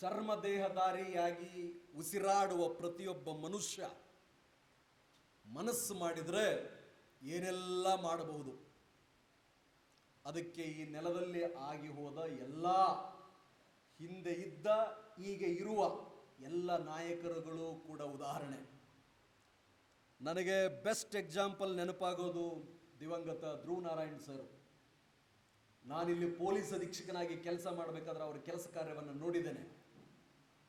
ಚರ್ಮದೇಹಧಾರಿಯಾಗಿ ಉಸಿರಾಡುವ ಪ್ರತಿಯೊಬ್ಬ ಮನುಷ್ಯ ಮನಸ್ಸು ಮಾಡಿದರೆ ಏನೆಲ್ಲ ಮಾಡಬಹುದು? ಅದಕ್ಕೆ ಈ ನೆಲದಲ್ಲಿ ಆಗಿ ಹೋದ ಎಲ್ಲ ಹಿಂದೆ ಇದ್ದ ಈಗ ಇರುವ ಎಲ್ಲ ನಾಯಕರುಗಳು ಕೂಡ ಉದಾಹರಣೆ. ನನಗೆ ಬೆಸ್ಟ್ ಎಕ್ಸಾಂಪಲ್ ನೆನಪಾಗೋದು ದಿವಂಗತ ಧ್ರುವ ನಾರಾಯಣ್ ಸರ್. ನಾನಿಲ್ಲಿ ಪೊಲೀಸ್ ಅಧೀಕ್ಷಕನಾಗಿ ಕೆಲಸ ಮಾಡಬೇಕಾದ್ರೆ ಅವರ ಕೆಲಸ ಕಾರ್ಯವನ್ನು ನೋಡಿದ್ದೇನೆ.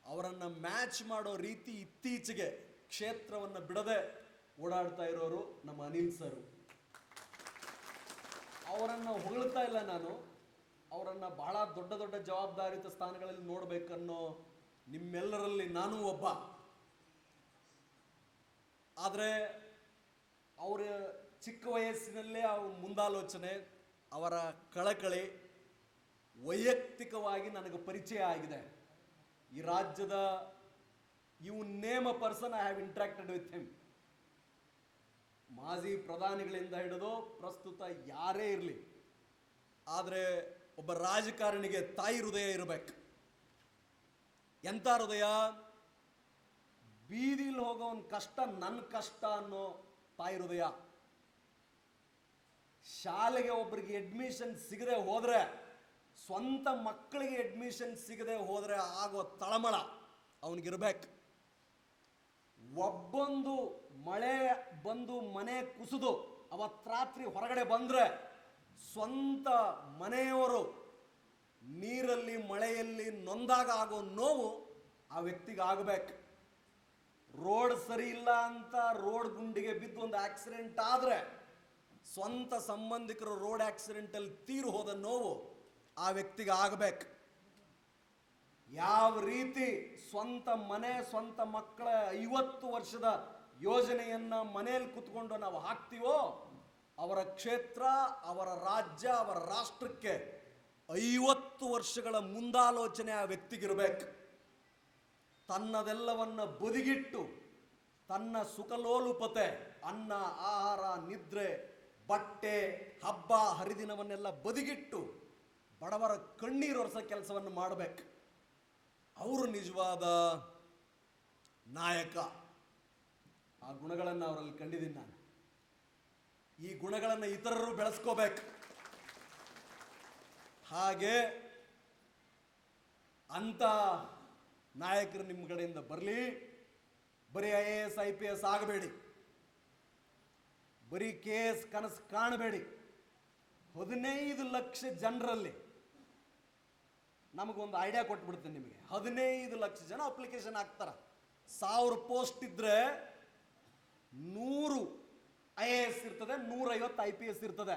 ಅವರನ್ನು ಮ್ಯಾಚ್ ಮಾಡೋ ರೀತಿ ಇತ್ತೀಚೆಗೆ ಕ್ಷೇತ್ರವನ್ನು ಬಿಡದೆ ಓಡಾಡ್ತಾ ಇರೋರು ನಮ್ಮ ಅನಿಲ್ ಸರ್. ಅವರನ್ನು ಹೊಗಳ್ತಾ ಇಲ್ಲ ನಾನು. ಅವರನ್ನು ಬಹಳ ದೊಡ್ಡ ದೊಡ್ಡ ಜವಾಬ್ದಾರಿತ ಸ್ಥಾನಗಳಲ್ಲಿ ನೋಡಬೇಕನ್ನೋ ನಿಮ್ಮೆಲ್ಲರಲ್ಲಿ ನಾನೂ ಒಬ್ಬ. ಆದರೆ ಅವರ ಚಿಕ್ಕ ವಯಸ್ಸಿನಲ್ಲೇ ಅವ್ರ ಮುಂದಾಲೋಚನೆ, ಅವರ ಕಳಕಳಿ ವೈಯಕ್ತಿಕವಾಗಿ ನನಗೆ ಪರಿಚಯ ಆಗಿದೆ. ಈ ರಾಜ್ಯದ you name a person I have interacted with him ಮಾಜಿ ಪ್ರಧಾನಿಗಳಿಂದ ಹಿಡಿದು ಪ್ರಸ್ತುತ ಯಾರೇ ಇರಲಿ, ಆದರೆ ಒಬ್ಬ ರಾಜಕಾರಣಿಗೆ ತಾಯಿ ಹೃದಯ ಇರಬೇಕು. ಎಂಥ ಹೃದಯ? ಬೀದಿಲಿ ಹೋಗೋನ್ ಕಷ್ಟ ನನ್ನ ಕಷ್ಟ ಅನ್ನೋ ತಾಯಿ ಹೃದಯ. ಶಾಲೆಗೆ ಒಬ್ಬರಿಗೆ ಅಡ್ಮಿಷನ್ ಸಿಗದೆ ಹೋದ್ರೆ ಸ್ವಂತ ಮಕ್ಕಳಿಗೆ ಅಡ್ಮಿಷನ್ ಸಿಗದೆ ಹೋದರೆ ಆಗೋ ತಳಮಳ ಅವನಿಗಿರ್ಬೇಕು. ಒಬ್ಬೊಂದು ಮಳೆ ಬಂದು ಮನೆ ಕುಸಿದು ಅವತ್ತು ರಾತ್ರಿ ಹೊರಗಡೆ ಬಂದರೆ ಸ್ವಂತ ಮನೆಯವರು ನೀರಲ್ಲಿ ಮಳೆಯಲ್ಲಿ ನೊಂದಾಗ ಆಗೋ ನೋವು ಆ ವ್ಯಕ್ತಿಗೆ ಆಗಬೇಕು. ರೋಡ್ ಸರಿ ಇಲ್ಲ ಅಂತ ರೋಡ್ ಗುಂಡಿಗೆ ಬಿದ್ದು ಒಂದು ಆಕ್ಸಿಡೆಂಟ್ ಆದರೆ ಸ್ವಂತ ಸಂಬಂಧಿಕರು ರೋಡ್ ಆಕ್ಸಿಡೆಂಟಲ್ಲಿ ತೀರು ಹೋದ ನೋವು ಆ ವ್ಯಕ್ತಿಗೆ ಆಗಬೇಕು. ಯಾವ ರೀತಿ ಸ್ವಂತ ಮನೆ, ಸ್ವಂತ ಮಕ್ಕಳ ಐವತ್ತು ವರ್ಷದ ಯೋಜನೆಯನ್ನ ಮನೆಯಲ್ಲಿ ಕುತ್ಕೊಂಡು ನಾವು ಹಾಕ್ತೀವೋ, ಅವರ ಕ್ಷೇತ್ರ, ಅವರ ರಾಜ್ಯ, ಅವರ ರಾಷ್ಟ್ರಕ್ಕೆ ಐವತ್ತು ವರ್ಷಗಳ ಮುಂದಾಲೋಚನೆ ಆ ವ್ಯಕ್ತಿಗಿರ್ಬೇಕು. ತನ್ನದೆಲ್ಲವನ್ನು ಬದಿಗಿಟ್ಟು, ತನ್ನ ಸುಖಲೋಲುಪತೆ, ಅನ್ನ, ಆಹಾರ, ನಿದ್ರೆ, ಬಟ್ಟೆ, ಹಬ್ಬ, ಹರಿದಿನವನ್ನೆಲ್ಲ ಬದಿಗಿಟ್ಟು ಬಡವರ ಕಣ್ಣೀರು ಒರೆಸೋ ಕೆಲಸವನ್ನು ಮಾಡಬೇಕು. ಅವರು ನಿಜವಾದ ನಾಯಕ. ಆ ಗುಣಗಳನ್ನು ಅವರಲ್ಲಿ ಕಂಡಿದ್ದೀನಿ ನಾನು. ಈ ಗುಣಗಳನ್ನು ಇತರರು ಬೆಳೆಸ್ಕೋಬೇಕು. ಹಾಗೆ ಅಂತ ನಾಯಕರು ನಿಮ್ಮ ಕಡೆಯಿಂದ ಬರಲಿ. ಬರೀ I A S, I P S ಆಗಬೇಡಿ. ಬರೀ ಕೆ ಎಸ್ ಕನಸು ಕಾಣಬೇಡಿ. ಹದಿನೈದು ಲಕ್ಷ ಜನರಲ್ಲಿ ನಮಗೊಂದು ಐಡಿಯಾ ಕೊಟ್ಬಿಡ್ತೀನಿ ನಿಮಗೆ. ಹದಿನೈದು ಲಕ್ಷ ಜನ ಅಪ್ಲಿಕೇಶನ್ ಹಾಕ್ತಾರೆ. ಸಾವಿರ ಪೋಸ್ಟ್ ಇದ್ದರೆ ನೂರು ಐ ಎ ಎಸ್ ಇರ್ತದೆ, ನೂರೈವತ್ತು ಐ ಪಿ ಎಸ್ ಇರ್ತದೆ.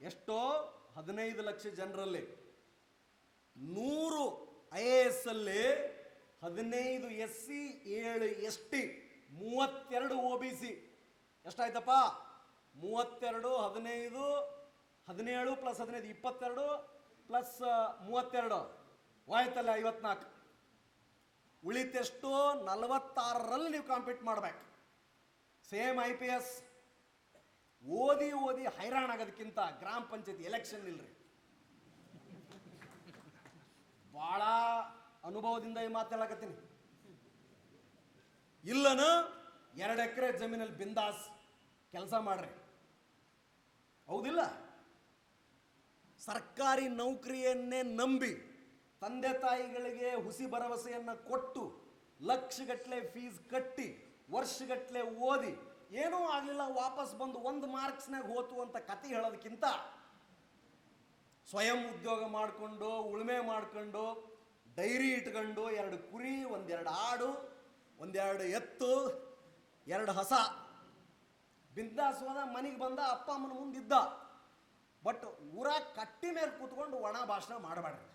ಎಷ್ಟೋ? ಹದಿನೈದು ಲಕ್ಷ ಜನರಲ್ಲಿ. ನೂರು ಐ ಎ ಎಸ್ ಅಲ್ಲಿ ಹದಿನೈದು ಎಸ್ ಸಿ ಏಳು ಎಸ್ ಟಿ ಮೂವತ್ತೆರಡು ಒ ಬಿ ಸಿ ಎಷ್ಟಾಯ್ತಪ್ಪ? ಮೂವತ್ತೆರಡು, ಹದಿನೈದು, ಹದಿನೇಳು ಪ್ಲಸ್ ಹದಿನೈದು, ಇಪ್ಪತ್ತೆರಡು ಪ್ಲಸ್ ಮೂವತ್ತೆರಡು. ಹೋಯ್ತಲ್ಲ ಐವತ್ನಾಲ್ಕು. ಉಳಿತೆಷ್ಟು ನಲವತ್ತಾರರಲ್ಲಿ ನೀವು ಕಾಂಪೀಟ್ ಮಾಡಬೇಕು. ಸೇಮ್ ಐ ಪಿ ಎಸ್ ಓದಿ ಓದಿ ಹೈರಾಣ ಆಗೋದಕ್ಕಿಂತ ಗ್ರಾಮ ಪಂಚಾಯತಿ ಎಲೆಕ್ಷನ್ ಇಲ್ರಿ ಭಾಳ ಅನುಭವದಿಂದ ಈ ಮಾತಾಡಕತ್ತೀನಿ ಇಲ್ಲನ ಎರಡು ಎಕರೆ ಜಮೀನಲ್ಲಿ ಬಿಂದಾಸ್ ಕೆಲಸ ಮಾಡ್ರಿ. ಹೌದಿಲ್ಲ? ಸರ್ಕಾರಿ ನೌಕರಿಯನ್ನೇ ನಂಬಿ ತಂದೆ ತಾಯಿಗಳಿಗೆ ಹುಸಿ ಭರವಸೆಯನ್ನು ಕೊಟ್ಟು ಲಕ್ಷಗಟ್ಟಲೆ ಫೀಸ್ ಕಟ್ಟಿ ವರ್ಷಗಟ್ಟಲೆ ಓದಿ ಏನೂ ಆಗಲಿಲ್ಲ, ವಾಪಸ್ ಬಂದು ಒಂದು ಮಾರ್ಕ್ಸ್ನಾಗ ಹೋತು ಅಂತ ಕತೆ ಹೇಳೋದಕ್ಕಿಂತ ಸ್ವಯಂ ಉದ್ಯೋಗ ಮಾಡಿಕೊಂಡು, ಉಳುಮೆ ಮಾಡ್ಕೊಂಡು, ಡೈರಿ ಇಟ್ಕೊಂಡು ಎರಡು ಕುರಿ, ಒಂದೆರಡು ಆಡು, ಒಂದೆರಡು ಎತ್ತು, ಎರಡು ಹಸ. ಬಿಂದಾಸ್ ಹೋದ ಮನೆಗೆ ಬಂದ ಅಪ್ಪ ಅಮ್ಮನ ಮುಂದಿದ್ದ. ಬಟ್ ಊರಾಗ ಕಟ್ಟಿ ಮೇಲೆ ಕೂತ್ಕೊಂಡು ಒಣ ಭಾಷಣ ಮಾಡಬೇಡ್ರಿ